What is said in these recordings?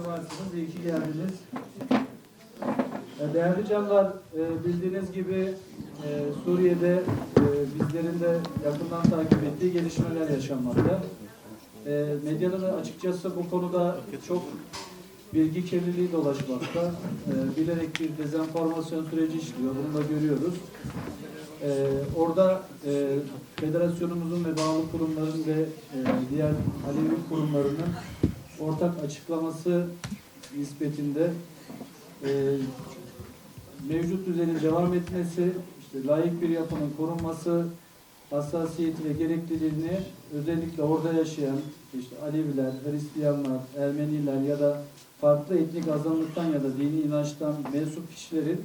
ki varsınız. İyi ki geldiniz. E, Değerli canlar, e, bildiğiniz gibi e, Suriye'de bizlerin de yakından takip ettiği gelişmeler yaşanmakta. Medyada da açıkçası bu konuda çok bilgi kirliliği dolaşmakta. Bilerek bir dezenformasyon süreci işliyor. Bunu da görüyoruz. Ee, orada e, federasyonumuzun ve bağlı kurumların ve e, diğer Alevi kurumlarının ortak açıklaması nispetinde e, mevcut düzenin devam etmesi, işte layık bir yapının korunması, hassasiyeti ve gerekliliğini özellikle orada yaşayan işte Aleviler, Hristiyanlar, Ermeniler ya da farklı etnik azınlıktan ya da dini inançtan mensup kişilerin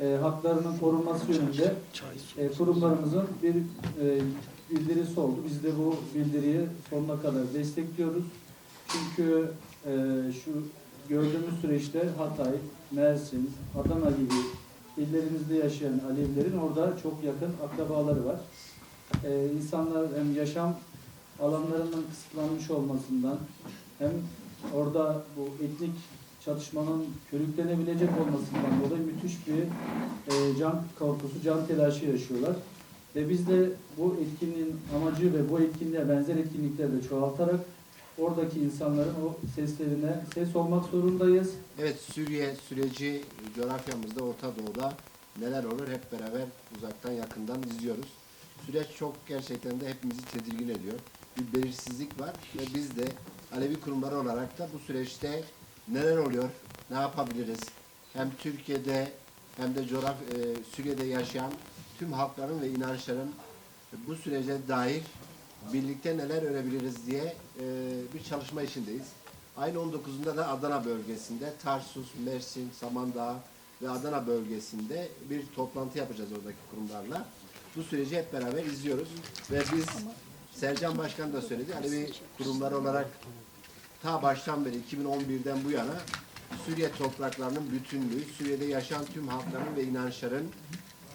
e, haklarının korunması yönünde e, kurumlarımızın bir e, bildirisi oldu. Biz de bu bildiriyi sonuna kadar destekliyoruz. Çünkü e, şu gördüğümüz süreçte Hatay, Mersin, Adana gibi illerimizde yaşayan Alevilerin orada çok yakın akrabaları var. E, insanlar hem yaşam alanlarının kısıtlanmış olmasından hem orada bu etnik çatışmanın körüklenebilecek olmasından dolayı müthiş bir e, can korkusu, can telaşı yaşıyorlar. Ve biz de bu etkinliğin amacı ve bu etkinliğe benzer etkinlikleri de çoğaltarak oradaki insanların o seslerine ses olmak zorundayız. Evet Suriye süreci coğrafyamızda Orta Doğu'da neler olur hep beraber uzaktan yakından izliyoruz. Süreç çok gerçekten de hepimizi tedirgin ediyor. Bir belirsizlik var ve biz de Alevi kurumları olarak da bu süreçte neler oluyor, ne yapabiliriz? Hem Türkiye'de hem de coğraf e, Suriye'de yaşayan tüm halkların ve inançların bu sürece dair birlikte neler örebiliriz diye e, bir çalışma içindeyiz. Ayın 19'unda da Adana bölgesinde Tarsus, Mersin, Samandağ ve Adana bölgesinde bir toplantı yapacağız oradaki kurumlarla. Bu süreci hep beraber izliyoruz ve biz Sercan Başkan da söyledi. Alevi kurumları olarak ta baştan beri 2011'den bu yana Suriye topraklarının bütünlüğü, Suriye'de yaşayan tüm halkların ve inançların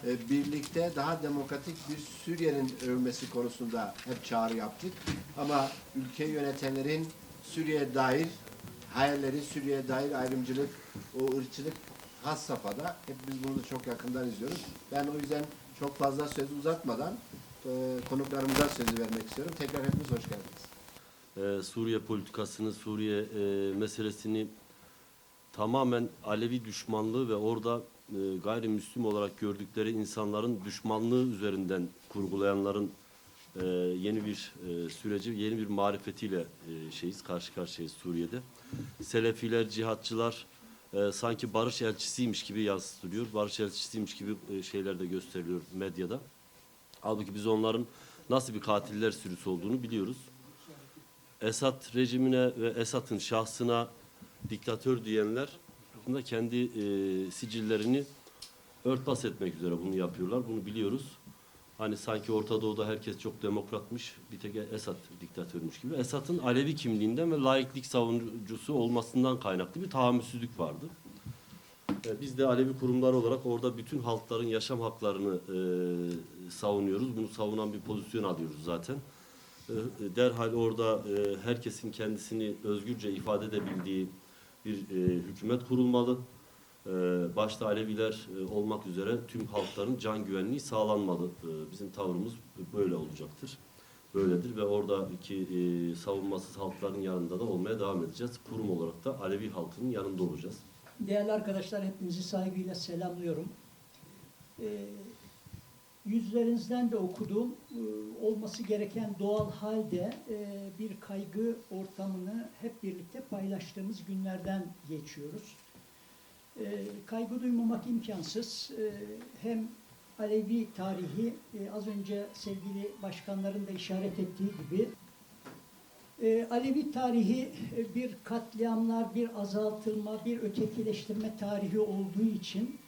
e, birlikte daha demokratik bir Suriye'nin örmesi konusunda hep çağrı yaptık. Ama ülkeyi yönetenlerin Suriye'ye dair hayalleri, Suriye'ye dair ayrımcılık, o ırkçılık has safhada. Hep biz bunu da çok yakından izliyoruz. Ben o yüzden çok fazla söz uzatmadan e, konuklarımıza sözü vermek istiyorum. Tekrar hepiniz hoş geldiniz. Ee, Suriye politikasını, Suriye e, meselesini tamamen Alevi düşmanlığı ve orada e, gayrimüslim olarak gördükleri insanların düşmanlığı üzerinden kurgulayanların e, yeni bir e, süreci, yeni bir marifetiyle e, şeyiz, karşı karşıyayız Suriye'de. Selefiler, cihatçılar sanki barış elçisiymiş gibi yansıtılıyor, barış elçisiymiş gibi e, şeyler de gösteriliyor medyada. Halbuki biz onların nasıl bir katiller sürüsü olduğunu biliyoruz. Esad rejimine ve Esad'ın şahsına diktatör diyenler aslında kendi e, sicillerini örtbas etmek üzere bunu yapıyorlar. Bunu biliyoruz. Hani sanki Orta Doğu'da herkes çok demokratmış, bir tek Esad diktatörmüş gibi. Esad'ın Alevi kimliğinden ve laiklik savunucusu olmasından kaynaklı bir tahammülsüzlük vardı. E, Biz de Alevi kurumlar olarak orada bütün halkların yaşam haklarını e, savunuyoruz. Bunu savunan bir pozisyon alıyoruz zaten. E, Derhal orada e, herkesin kendisini özgürce ifade edebildiği bir e, hükümet kurulmalı. E, başta Aleviler e, olmak üzere tüm halkların can güvenliği sağlanmalı. E, bizim tavrımız böyle olacaktır. Böyledir ve oradaki e, savunmasız halkların yanında da olmaya devam edeceğiz. Kurum olarak da Alevi halkının yanında olacağız. Değerli arkadaşlar hepinizi saygıyla selamlıyorum. Ee, yüzlerinizden de okuduğum e, olması gereken doğal halde e, bir kaygı ortamını hep birlikte paylaştığımız günlerden geçiyoruz. E, kaygı duymamak imkansız. E, hem Alevi tarihi e, az önce sevgili başkanların da işaret ettiği gibi e, Alevi tarihi bir katliamlar, bir azaltılma, bir ötekileştirme tarihi olduğu için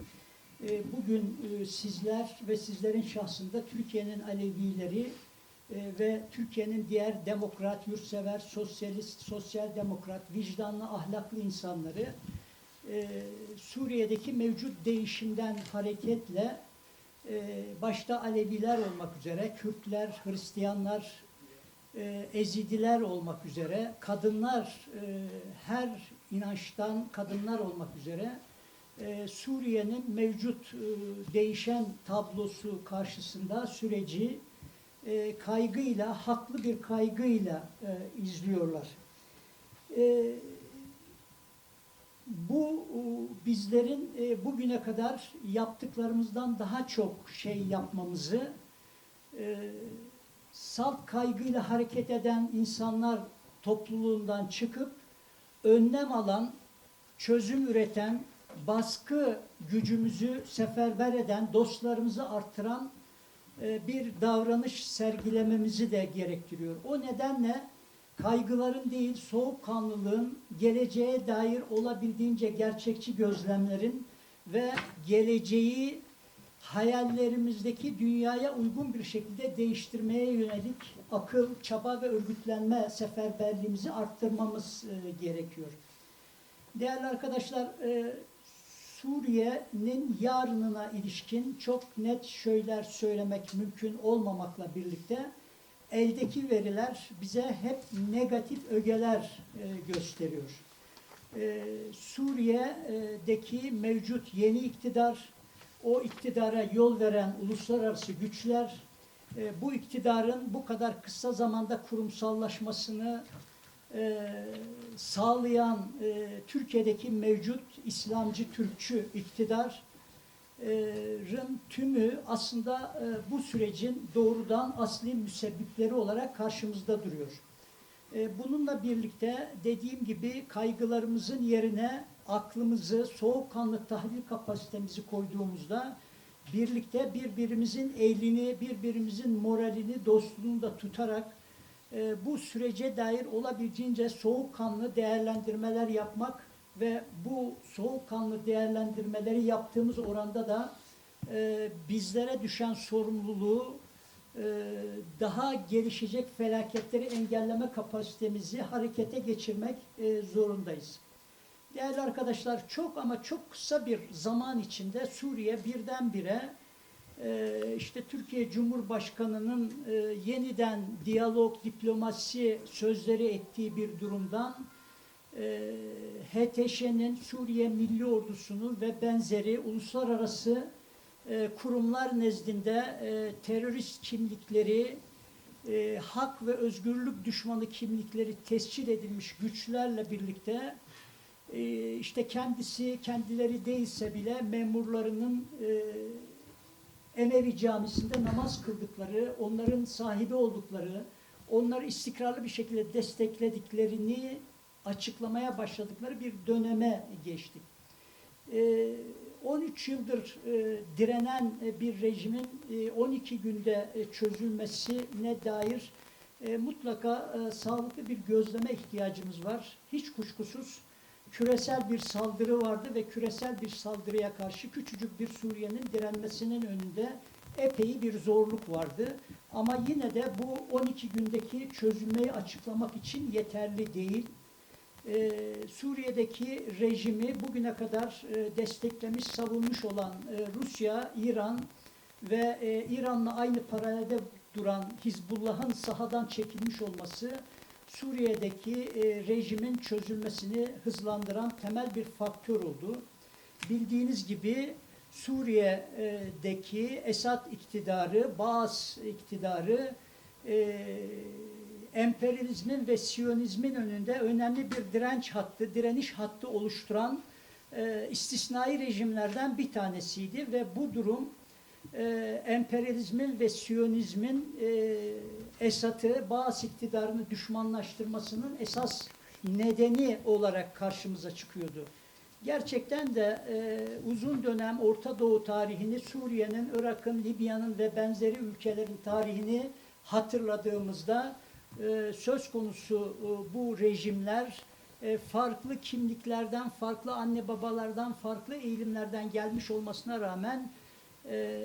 bugün e, sizler ve sizlerin şahsında Türkiye'nin Alevileri e, ve Türkiye'nin diğer demokrat, yurtsever, sosyalist, sosyal demokrat, vicdanlı, ahlaklı insanları e, Suriye'deki mevcut değişimden hareketle başta Aleviler olmak üzere Kürtler, Hristiyanlar, Ezidiler olmak üzere kadınlar her inançtan kadınlar olmak üzere e, Suriye'nin mevcut e, değişen tablosu karşısında süreci e, kaygıyla, haklı bir kaygıyla izliyorlar. Bu bizlerin bugüne kadar yaptıklarımızdan daha çok şey yapmamızı, salt kaygıyla hareket eden insanlar topluluğundan çıkıp önlem alan, çözüm üreten, baskı gücümüzü seferber eden, dostlarımızı arttıran e, bir davranış sergilememizi de gerektiriyor. O nedenle kaygıların değil, soğukkanlılığın, geleceğe dair olabildiğince gerçekçi gözlemlerin ve geleceği hayallerimizdeki dünyaya uygun bir şekilde değiştirmeye yönelik akıl, çaba ve örgütlenme seferberliğimizi arttırmamız e, gerekiyor. Değerli arkadaşlar, e, Suriye'nin yarınına ilişkin çok net şeyler söylemek mümkün olmamakla birlikte eldeki veriler bize hep negatif ögeler e, gösteriyor. E, Suriye'deki mevcut yeni iktidar, o iktidara yol veren uluslararası güçler, e, bu iktidarın bu kadar kısa zamanda kurumsallaşmasını e, sağlayan e, Türkiye'deki mevcut İslamcı Türkçü iktidarın tümü aslında e, bu sürecin doğrudan asli müsebbipleri olarak karşımızda duruyor. E, bununla birlikte dediğim gibi kaygılarımızın yerine aklımızı, soğukkanlı tahlil kapasitemizi koyduğumuzda birlikte birbirimizin elini, birbirimizin moralini, dostluğunu da tutarak e, bu sürece dair olabildiğince soğukkanlı değerlendirmeler yapmak ve bu soğukkanlı değerlendirmeleri yaptığımız oranda da e, bizlere düşen sorumluluğu e, daha gelişecek felaketleri engelleme kapasitemizi harekete geçirmek e, zorundayız. Değerli arkadaşlar çok ama çok kısa bir zaman içinde Suriye birdenbire e, işte Türkiye Cumhurbaşkanı'nın e, yeniden diyalog, diplomasi sözleri ettiği bir durumdan e, HTŞ'nin Suriye Milli Ordusu'nu ve benzeri uluslararası e, kurumlar nezdinde e, terörist kimlikleri, hak ve özgürlük düşmanı kimlikleri tescil edilmiş güçlerle birlikte işte kendisi kendileri değilse bile memurlarının Emevi camisinde namaz kıldıkları, onların sahibi oldukları, onları istikrarlı bir şekilde desteklediklerini açıklamaya başladıkları bir döneme geçtik. E, 13 yıldır e, direnen e, bir rejimin e, 12 günde e, çözülmesine dair e, mutlaka e, sağlıklı bir gözleme ihtiyacımız var. Hiç kuşkusuz küresel bir saldırı vardı ve küresel bir saldırıya karşı küçücük bir Suriye'nin direnmesinin önünde epey bir zorluk vardı. Ama yine de bu 12 gündeki çözülmeyi açıklamak için yeterli değil. Ee, Suriye'deki rejimi bugüne kadar e, desteklemiş, savunmuş olan e, Rusya, İran ve e, İran'la aynı paralelde duran Hizbullah'ın sahadan çekilmiş olması Suriye'deki e, rejimin çözülmesini hızlandıran temel bir faktör oldu. Bildiğiniz gibi Suriye'deki Esad iktidarı, Baas iktidarı e, emperyalizmin ve Siyonizmin önünde önemli bir direnç hattı, direniş hattı oluşturan e, istisnai rejimlerden bir tanesiydi ve bu durum e, emperyalizmin ve Siyonizmin e, Esad'ı, Bağız iktidarını düşmanlaştırmasının esas nedeni olarak karşımıza çıkıyordu. Gerçekten de e, uzun dönem Orta Doğu tarihini, Suriye'nin, Irak'ın, Libya'nın ve benzeri ülkelerin tarihini hatırladığımızda e, söz konusu e, bu rejimler e, farklı kimliklerden, farklı anne babalardan, farklı eğilimlerden gelmiş olmasına rağmen e,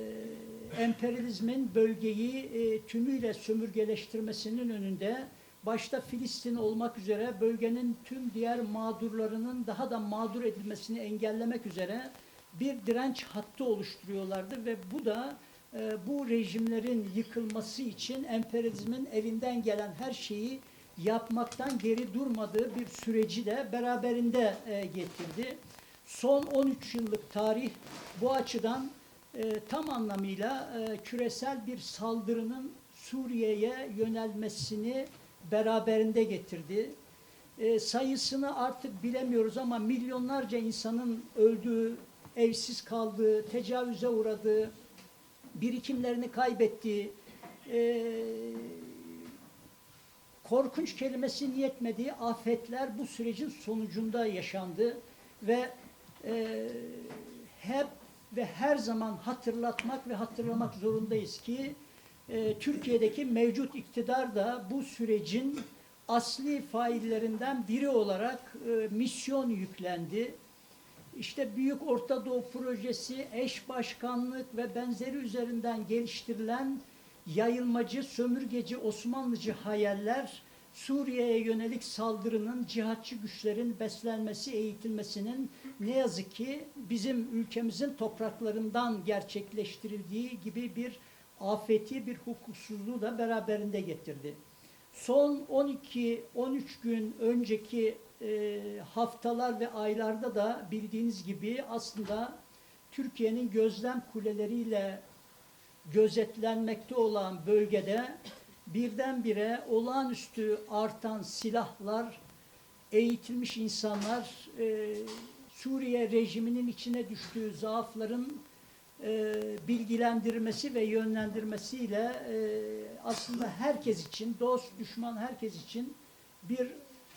emperyalizmin bölgeyi e, tümüyle sömürgeleştirmesinin önünde başta Filistin olmak üzere bölgenin tüm diğer mağdurlarının daha da mağdur edilmesini engellemek üzere bir direnç hattı oluşturuyorlardı ve bu da e, bu rejimlerin yıkılması için emperyalizmin elinden gelen her şeyi yapmaktan geri durmadığı bir süreci de beraberinde e, getirdi. Son 13 yıllık tarih bu açıdan e, tam anlamıyla e, küresel bir saldırının Suriye'ye yönelmesini beraberinde getirdi. E, sayısını artık bilemiyoruz ama milyonlarca insanın öldüğü, evsiz kaldığı, tecavüze uğradığı, birikimlerini kaybettiği, e, korkunç kelimesinin yetmediği afetler bu sürecin sonucunda yaşandı ve e, hep ve her zaman hatırlatmak ve hatırlamak zorundayız ki e, Türkiye'deki mevcut iktidar da bu sürecin asli faillerinden biri olarak e, misyon yüklendi. İşte Büyük Orta Doğu Projesi, eş başkanlık ve benzeri üzerinden geliştirilen yayılmacı, sömürgeci, Osmanlıcı hayaller Suriye'ye yönelik saldırının cihatçı güçlerin beslenmesi, eğitilmesinin ne yazık ki bizim ülkemizin topraklarından gerçekleştirildiği gibi bir afeti, bir hukuksuzluğu da beraberinde getirdi. Son 12-13 gün önceki e, haftalar ve aylarda da bildiğiniz gibi aslında Türkiye'nin gözlem kuleleriyle gözetlenmekte olan bölgede birdenbire olağanüstü artan silahlar, eğitilmiş insanlar, e, Suriye rejiminin içine düştüğü zaafların e, bilgilendirmesi ve yönlendirmesiyle e, aslında herkes için, dost, düşman herkes için bir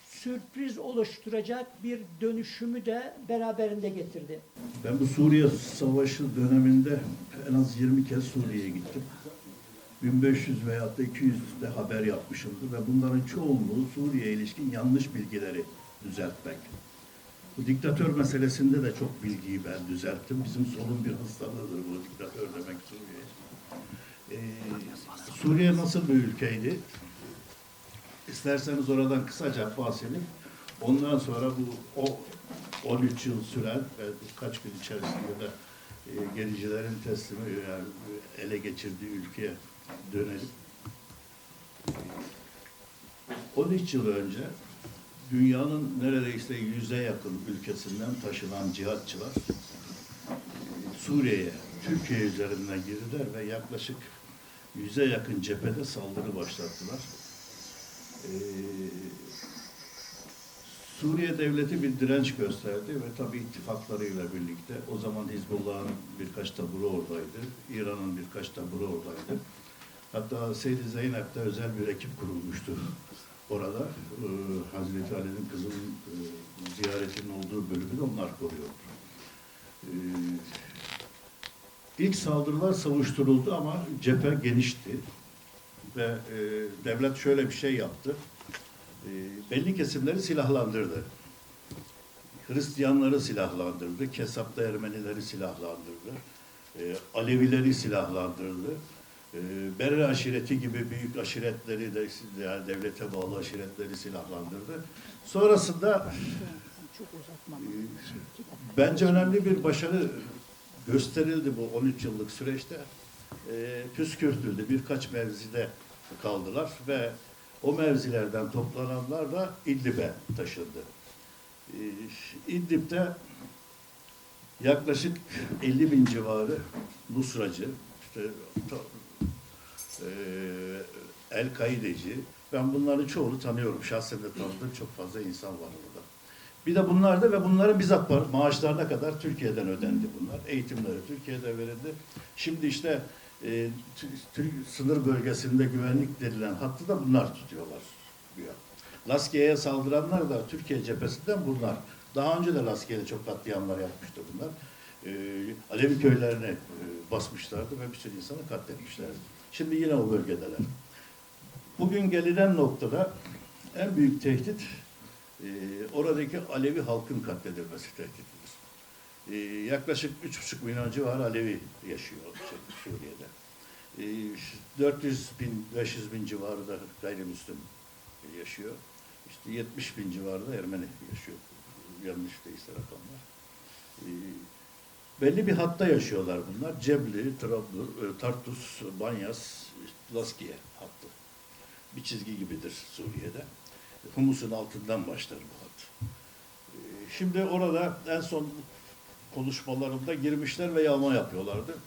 sürpriz oluşturacak bir dönüşümü de beraberinde getirdi. Ben bu Suriye Savaşı döneminde en az 20 kez Suriye'ye gittim. 1500 veyahut da 200 de haber yapmışımdır ve bunların çoğunluğu Suriye'ye ilişkin yanlış bilgileri düzeltmek. Bu diktatör meselesinde de çok bilgiyi ben düzelttim. Bizim solun bir hastalığıdır bu diktatör demek Suriye. Ee, Suriye nasıl bir ülkeydi? İsterseniz oradan kısaca bahsedeyim. Ondan sonra bu o 13 yıl süren ve birkaç gün içerisinde de e, gericilerin teslimi yani ele geçirdiği ülkeye dönelim. 13 yıl önce dünyanın neredeyse yüze yakın ülkesinden taşınan cihatçılar Suriye'ye, Türkiye üzerinden girdiler ve yaklaşık yüze yakın cephede saldırı başlattılar. Ee, Suriye devleti bir direnç gösterdi ve tabii ittifaklarıyla birlikte o zaman Hizbullah'ın birkaç taburu oradaydı, İran'ın birkaç taburu oradaydı. Hatta Seydi Zeynep'te özel bir ekip kurulmuştu orada. Ee, Hazreti Ali'nin kızının e, ziyaretinin olduğu bölümü de onlar koruyor. Ee, ilk saldırılar savuşturuldu ama cephe genişti ve e, devlet şöyle bir şey yaptı. E, belli kesimleri silahlandırdı. Hristiyanları silahlandırdı, Kesap'ta Ermenileri silahlandırdı, e, Alevileri silahlandırdı. E, Berre aşireti gibi büyük aşiretleri de yani devlete bağlı aşiretleri silahlandırdı. Sonrasında e, bence önemli bir başarı gösterildi bu 13 yıllık süreçte. E, püskürtüldü. Birkaç mevzide kaldılar ve o mevzilerden toplananlar da İdlib'e taşındı. E, İdlib'de yaklaşık 50 bin civarı Nusracı, işte, ta- e, El-Kaideci, ben bunların çoğunu tanıyorum. Şahsen de tanıdığım çok fazla insan var burada. Bir de bunlar da ve bunların bizzat ma- maaşlarına kadar Türkiye'den ödendi bunlar. Eğitimleri Türkiye'de verildi. Şimdi işte e, sınır bölgesinde güvenlik denilen hattı da bunlar tutuyorlar. Diyor. Laskiye'ye saldıranlar da Türkiye cephesinden bunlar. Daha önce de Laskiye'de çok katliamlar yapmıştı bunlar. E, Alevi köylerine e, basmışlardı ve bir sürü insanı katletmişlerdi. Şimdi yine o bölgedeler. Bugün gelinen noktada en büyük tehdit e, oradaki Alevi halkın katledilmesi tehdididir. E, yaklaşık üç buçuk milyon civarı Alevi yaşıyor şey, Suriye'de. E, 400 bin, 500 bin civarı da gayrimüslim yaşıyor. İşte 70 bin civarı da Ermeni yaşıyor. Yanlış değilse rakamlar. E, belli bir hatta yaşıyorlar bunlar. Cebli, Trabzon, e, Tartus, Banyas, Laskiye hattı. Bir çizgi gibidir Suriye'de. humusun altından başlar bu hat. Ee, Şimdi orada en son konuşmalarımda girmişler ve yağma yapıyorlardı.